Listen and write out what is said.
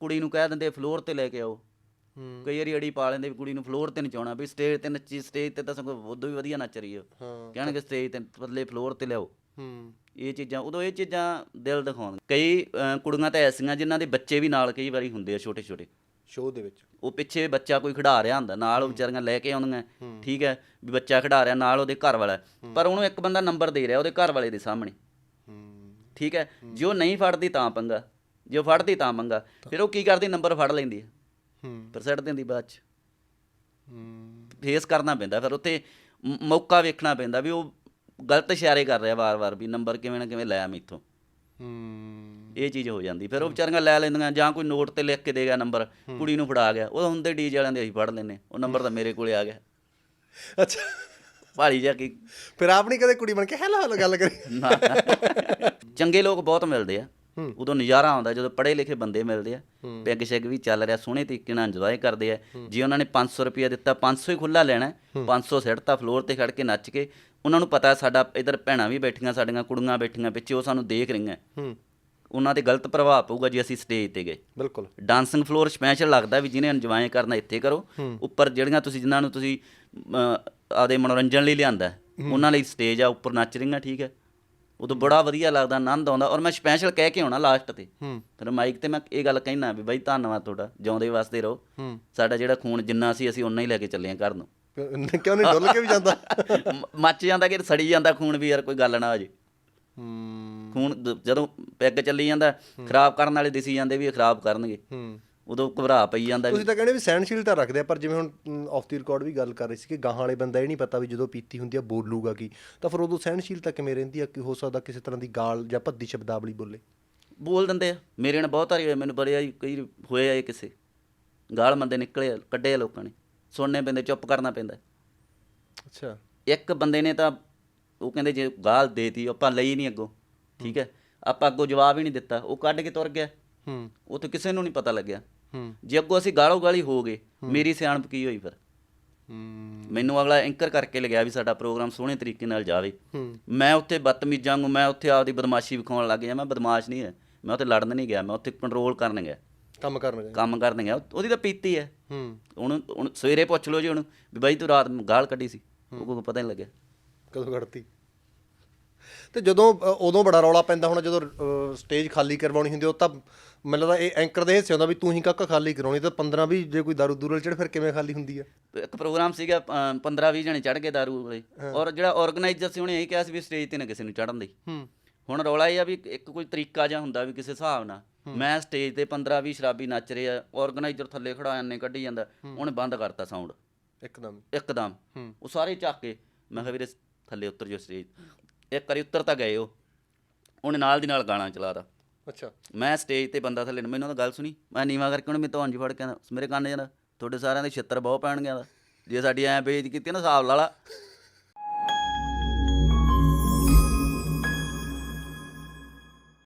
ਕੁੜੀ ਨੂੰ ਕਹਿ ਦਿੰਦੇ ਫਲੋਰ ਤੇ ਲੈ ਕੇ ਆਓ। ਹੂੰ। ਕਈ ਵਾਰੀ ਅੜੀ ਪਾ ਲੈਂਦੇ ਵੀ ਕੁੜੀ ਨੂੰ ਫਲੋਰ ਤੇ ਨਚਾਉਣਾ ਵੀ ਸਟੇਜ ਤੇ ਨੱਚੀ ਸਟੇਜ ਤੇ ਤਾਂ ਸਗੋਂ ਉਦੋਂ ਵੀ ਵਧੀਆ ਨੱਚ ਰਹੀ ਹੈ ਹਾਂ। ਕਹਿਣਗੇ ਸਟੇਜ ਤੇ ਬਦਲੇ ਫਲੋਰ ਤੇ ਲਿਆਓ। ਹੂੰ। ਇਹ ਚੀਜ਼ਾਂ ਉਦੋਂ ਇਹ ਚੀਜ਼ਾਂ ਦਿਲ ਦਿਖਾਉਣ। ਕਈ ਅਹ, ਕੁੜੀਆਂ ਤਾਂ ਐਸੀਆਂ ਜਿਨ੍ਹਾਂ ਦੇ ਬੱਚੇ ਵੀ ਨਾਲ ਕਈ ਵਾਰੀ ਹੁੰਦੇ ਆ ਛੋਟੇ ਛੋਟੇ। ਸ਼ੋਅ ਦੇ ਵਿੱਚ। ਉਹ ਪਿੱਛੇ ਬੱਚਾ ਕੋਈ ਖਿਡਾ ਰਿਹਾ ਹੁੰਦਾ ਨਾਲ ਉਹ ਵਿਚਾਰੀਆਂ ਲੈ ਕੇ ਆਉਂਦੀਆਂ। ਠੀਕ ਹੈ ਵੀ ਬੱਚਾ ਖਿਡਾ ਰਿਹਾ ਨਾਲ ਉਹਦੇ ਘਰ ਵਾਲਾ। ਪਰ ਉਹਨੂੰ ਇੱਕ ਬੰਦਾ ਨੰਬਰ ਦੇ ਰਿਹਾ ਉਹਦੇ ਘਰ ਵਾਲੇ ਦੇ ਸਾਹਮਣੇ। ਹੂੰ। ਠੀਕ ਹੈ। ਜੇ ਉਹ ਨਹੀਂ ਫੜਦੀ ਤਾਂ ਪੰਗਾ। ਜੇ ਉਹ ਫੜਦੀ ਤਾਂ ਪੰਗਾ ਫਿਰ ਉਹ ਕੀ ਕਰਦੀ? ਨੰਬਰ ਫੜ ਲੈਂਦੀ ਹੈ ਹੂੰ। ਫਿਰ ਸੱਟ ਦਿੰਦੀ ਬਾਅਦ ਚ। ਹੂੰ। ਫੇਸ ਕਰਨਾ ਪੈਂਦਾ। ਫਿਰ ਉੱਥੇ ਮੌਕਾ ਵੇਖਣਾ ਪੈਂਦਾ ਵੀ ਉਹ ਗਲਤ ਇਸ਼ਾਰੇ ਕਰ ਰਿਹਾ ਵਾਰ-ਵਾਰ ਵੀ ਨੰਬਰ ਕਿਵੇਂ ਨਾ ਕਿਵੇਂ ਲੈ ਮੈਥੋਂ ਹੂੰ। ਇਹ ਚੀਜ਼ ਹੋ ਜਾਂਦੀ। ਫਿਰ ਉਹ ਵਿਚਾਰੀਆਂ ਲੈ ਲੈਂਦੀਆਂ ਜਾਂ ਕੋਈ ਨੋਟ ਤੇ ਲਿਖ ਕੇ ਦੇ ਗਿਆ ਨੰਬਰ ਕੁੜੀ ਨੂੰ ਫੜਾ ਗਿਆ। ਉਹ ਹੁੰਦੇ ਡੀਜੇ ਵਾਲਿਆਂ ਦੇ ਅਸੀਂ ਫੜ ਲੈਨੇ ਉਹ ਨੰਬਰ ਤਾਂ ਮੇਰੇ ਕੋਲੇ ਆ ਗਿਆ। ਅੱਛਾ। ਭਾਲੀ ਜਾ ਕੇ ਫਿਰ ਆਪ ਨਹੀਂ ਕਦੇ ਕੁੜੀ ਬਣ ਕੇ ਹੈਲੋ ਹੈਲੋ ਗੱਲ ਕਰੀ। ਚੰਗੇ ਲੋਕ ਬਹੁਤ ਮਿਲਦੇ ਆ। ਉਦੋਂ ਨਜ਼ਾਰਾ ਆਉਂਦਾ ਜਦੋਂ ਪੜ੍ਹੇ ਲਿਖੇ ਬੰਦੇ ਮਿਲਦੇ ਆ ਪੈਗ ਸ਼ੈਗ ਵੀ ਚੱਲ ਰਿਹਾ ਸੋਹਣੇ ਤਰੀਕੇ ਨਾਲ ਇੰਜੋਏ ਕਰਦੇ ਆ। ਜੇ ਉਹਨਾਂ ਨੇ 500 ਰੁਪਇਆ ਦਿੱਤਾ 500 ਹੀ ਖੁੱਲਾ ਲੈਣਾ ਹੈ। 500 ਸਿੱਟਤਾ ਫਲੋਰ ਤੇ ਖੜ ਕੇ ਨੱਚ ਕੇ ਉਹਨਾਂ ਨੂੰ ਪਤਾ ਸਾਡਾ ਇਧਰ ਭੈਣਾਂ ਵੀ ਬੈਠੀਆਂ ਸਾਡੀਆਂ ਕੁੜੀਆਂ ਬੈਠੀਆਂ ਪਿੱਛੇ ਉਹ ਸਾਨੂੰ ਦੇਖ ਰਹੀਆਂ। ਉਹਨਾਂ ਤੇ ਗਲਤ ਪ੍ਰਭਾਵ ਪਊਗਾ ਜੇ ਅਸੀਂ ਸਟੇਜ ਤੇ ਗਏ। ਬਿਲਕੁਲ। ਡਾਂਸਿੰਗ ਫਲੋਰ ਸਪੈਸ਼ਲ ਲੱਗਦਾ ਵੀ ਜਿਹਨੇ ਇੰਜੋਏ ਕਰਨਾ ਇੱਥੇ ਕਰੋ। ਉੱਪਰ ਜਿਹੜੀਆਂ ਤੁਸੀਂ ਜਿਨ੍ਹਾਂ ਨੂੰ ਤੁਸੀਂ ਆਪਦੇ ਮਨੋਰੰਜਨ ਲਈ ਲਿਆਂਦਾ ਉਹਨਾਂ ਲਈ ਸਟੇਜ ਆ ਉੱਪਰ ਨੱਚ ਰਹੀਆਂ ਠੀਕ ਹੈ। ਉਦੋਂ ਬੜਾ ਵਧੀਆ ਲੱਗਦਾ ਆਨੰਦ ਆਉਂਦਾ ਔਰ ਮੈਂ ਸਪੈਸ਼ਲ ਕਹਿ ਕੇ ਆਉਣਾ ਲਾਸਟ ਤੇ। ਹੂੰ। ਫਿਰ ਮਾਈਕ ਤੇ ਮੈਂ ਇਹ ਗੱਲ ਕਹਿਣਾ ਵੀ ਬਾਈ ਧੰਨਵਾਦ ਤੁਹਾਡਾ ਜਿਉਂਦੇ ਵਾਸਤੇ ਰਹੋ। ਹੂੰ। ਸਾਡਾ ਜਿਹੜਾ ਖੂਨ ਜਿੰਨਾ ਸੀ ਅਸੀਂ ਉਨਾ ਹੀ ਲੈ ਕੇ ਚੱਲੇ ਆ ਘਰ ਨੂੰ। ਕਿਉਂ ਨਹੀਂ ਡੁੱਲ ਕੇ ਵੀ ਜਾਂਦਾ? ਮੱਚ ਜਾਂਦਾ ਕਿ ਸੜੀ ਜਾਂਦਾ ਖੂਨ ਵੀ ਯਾਰ ਕੋਈ ਗੱਲ ਨਾ ਹੋ ਜੇ। ਹੂੰ। ਖੂਨ ਜਦੋਂ ਪੈਗ ਚੱਲੀ ਜਾਂਦਾ ਖਰਾਬ ਕਰਨ ਵਾਲੇ ਦਿਸੀ ਜਾਂਦੇ ਵੀ ਇਹ ਖਰਾਬ ਕਰਨਗੇ। ਹੂੰ। ਉਦੋਂ ਘਬਰਾ ਪਈ ਜਾਂਦਾ ਵੀ ਤੁਸੀਂ ਤਾਂ ਕਹਿੰਦੇ ਵੀ ਸਹਿਣਸ਼ੀਲਤਾ ਰੱਖਦੇ ਆ ਪਰ ਜਿਵੇਂ ਹੁਣ ਆਫ ਦੀ ਰਿਕਾਰਡ ਵੀ ਗੱਲ ਕਰ ਰਹੀ ਸੀ ਕਿ ਗਾਹਾਂ ਵਾਲੇ ਬੰਦਾ ਇਹ ਨਹੀਂ ਪਤਾ ਵੀ ਜਦੋਂ ਪੀਤੀ ਹੁੰਦੀ ਆ ਬੋਲੂਗਾ ਕੀ। ਤਾਂ ਫਿਰ ਉਦੋਂ ਸਹਿਣਸ਼ੀਲਤਾ ਕਿਵੇਂ ਰਹਿੰਦੀ ਆ? ਕਿ ਹੋ ਸਕਦਾ ਕਿਸੇ ਤਰ੍ਹਾਂ ਦੀ ਗਾਲ ਜਾਂ ਭੱਦੀ ਸ਼ਬਦਾਵਲੀ ਬੋਲੇ। ਬੋਲ ਦਿੰਦੇ ਆ। ਮੇਰੇ ਨਾਲ ਬਹੁਤ ਵਾਰੀ ਹੋਇਆ ਮੈਨੂੰ ਬੜੇ ਵਾਰੀ ਕਈ ਹੋਏ ਆ ਇਹ ਕਿਸੇ। ਗਾਲ ਮੰਦੇ ਨਿਕਲੇ ਆ, ਕੱਢੇ ਆ ਲੋਕਾਂ ਨੇ। ਸੁਣਨੇ ਪੈਂਦੇ ਚੁੱਪ ਕਰਨਾ ਪੈਂਦਾ। ਅੱਛਾ। ਇੱਕ ਬੰਦੇ ਨੇ ਤਾਂ ਉਹ ਕਹਿੰਦੇ ਜੇ ਗਾਲ ਦੇਤੀ ਆਪਾਂ ਲਈ ਨਹੀਂ ਅੱਗੋਂ। ਠੀਕ ਹੈ। ਆਪਾਂ ਅੱਗੋਂ ਜਵਾਬ ਹੀ ਨਹੀਂ ਦਿੱਤਾ। ਉਹ ਕੱਢ ਕੇ ਤੁਰ ਗਿਆ। ਹੂੰ। ਉਹ ਤੇ ਕਿਸੇ ਨੂੰ ਨਹੀਂ ਪਤਾ ਲੱਗਿਆ। ਜੇ ਅੱਗੋਂ ਅਸੀਂ ਗਾਲੋ ਗਾਲੀ ਹੋ ਗਏ ਮੇਰੀ ਸਿਆਣਪ ਕੀ ਹੋਈ ਫਿਰ? ਮੈਨੂੰ ਅਗਲਾ ਐਂਕਰ ਕਰਕੇ ਲਗਿਆ ਵੀ ਸਾਡਾ ਪ੍ਰੋਗਰਾਮ ਸੋਹਣੇ ਤਰੀਕੇ ਨਾਲ ਜਾਵੇ। ਮੈਂ ਉੱਥੇ ਬਦਤਮੀਜ਼ਾਂ ਨੂੰ ਮੈਂ ਉੱਥੇ ਆਪਦੀ ਬਦਮਾਸ਼ੀ ਵਿਖਾਉਣ ਲੱਗ ਗਿਆ। ਮੈਂ ਬਦਮਾਸ਼ ਨਹੀਂ ਹੈ। ਮੈਂ ਉੱਥੇ ਲੜਨ ਨਹੀਂ ਗਿਆ। ਮੈਂ ਉੱਥੇ ਕੰਟਰੋਲ ਕਰਨ ਗਿਆ। ਕੰਮ ਕਰਨ ਗਏ ਕੰਮ ਕਰਨ ਗਿਆ। ਉਹਦੀ ਤਾਂ ਪੀਤੀ ਹੈ। ਹੂੰ। ਉਹਨੂੰ ਹੁਣ ਸਵੇਰੇ ਪੁੱਛ ਲਓ ਜੀ ਉਹਨੂੰ ਵੀ ਬਾਈ ਤੂੰ ਰਾਤ ਗਾਲ ਕੱਢੀ ਸੀ। ਉਹ ਕੋਈ ਪਤਾ ਨਹੀਂ ਲੱਗਿਆ। ਕਦੋਂ ਕੱਢਤੀ? ਤੇ ਜਦੋਂ ਅ, ਉਦੋਂ ਬੜਾ ਰੌਲਾ ਪੈਂਦਾ ਹੁਣ ਜਦੋਂ ਸਟੇਜ ਖਾਲੀ ਕਰਵਾਉਣੀ ਹੁੰਦੀ ਉਹ ਤਾਂ ਮੈਨੂੰ ਲੱਗਦਾ ਇਹ ਐਂਕਰ ਦੇ ਹਿੱਸੇ ਹੁੰਦਾ ਵੀ ਤੂੰ ਹੀ ਕਾਕਾ ਖਾਲੀ ਕਰਾਉਣੀ ਤਾਂ 15 20 ਜੇ ਕੋਈ ਦਾਰੂ ਦੂਰਲ ਚੜ ਫਿਰ ਕਿਵੇਂ ਖਾਲੀ ਹੁੰਦੀ ਆ? ਇੱਕ ਪ੍ਰੋਗਰਾਮ ਸੀਗਾ 15 20 ਜਣੇ ਚੜ ਗਏ ਦਾਰੂ ਵਾਲੇ। ਔਰ ਜਿਹੜਾ ਆਰਗੇਨਾਈਜ਼ਰ ਸੀ ਉਹਨੇ ਇਹ ਕਿਹਾ ਸੀ ਵੀ ਸਟੇਜ ਤੇ ਨਾ ਕਿਸੇ ਨੂੰ ਚੜਨ ਦੇ। ਹੂੰ। ਹੁਣ ਰੌਲਾ ਇਹ ਆ ਵੀ ਇੱਕ ਕੋਈ ਤਰੀਕਾ ਜਿਹਾ ਹੁੰਦਾ ਵੀ ਕਿਸੇ ਹਿਸਾਬ ਨਾਲ। ਮੈਂ ਸਟੇਜ ਤੇ 15 20 ਸ਼ਰਾਬੀ ਨੱਚ ਰਹੇ ਆ ਆਰਗੇਨਾਈਜ਼ਰ ਥੱਲੇ ਖੜਾ ਐਨੇ ਕੱਢੀ ਜਾਂਦਾ ਉਹਨੇ ਬੰਦ ਕਰਤਾ ਸਾਊਂਡ ਇੱਕਦਮ। ਇੱਕਦਮ। ਹੂੰ। ਉਹ ਸਾਰੇ ਚੱਕ ਕੇ ਮੈਂ ਕਿਹਾ ਵੀਰੇ ਥੱਲੇ ਉਤਰ ਜੋ ਸਟੇਜ ਇੱਕ ਵਾਰੀ ਉੱਤਰ ਤਾਂ ਗਏ ਉਹ। ਉਹਨੇ ਨਾਲ ਦੀ ਨਾਲ ਗਾਣਾ ਚਲਾਤਾ। ਅੱਛਾ। ਮੈਂ ਸਟੇਜ ਤੇ ਬੰਦਾ ਥੱਲੇ ਨੂੰ ਮੈਨੂੰ ਤਾਂ ਗੱਲ ਸੁਣੀ। ਮੈਂ ਨੀਵਾ ਕਰਕੇ ਉਹਨੇ ਮੇਰੇ ਤੋਂ ਅੰਜ ਫੜ ਕੇ ਆਂਦਾ। ਮੇਰੇ ਕੰਨ ਜਾਂਦਾ ਤੁਹਾਡੇ ਸਾਰਿਆਂ ਦੇ ਛਿੱਤਰ ਬਹੁਤ ਪੈਣਗੇ ਆਂਦਾ ਜੇ ਸਾਡੀ ਐ ਬੇਇੱਜ਼ਤੀ ਕੀਤੀ ਨਾ ਹਿਸਾਬ ਲਾ ਲਾ।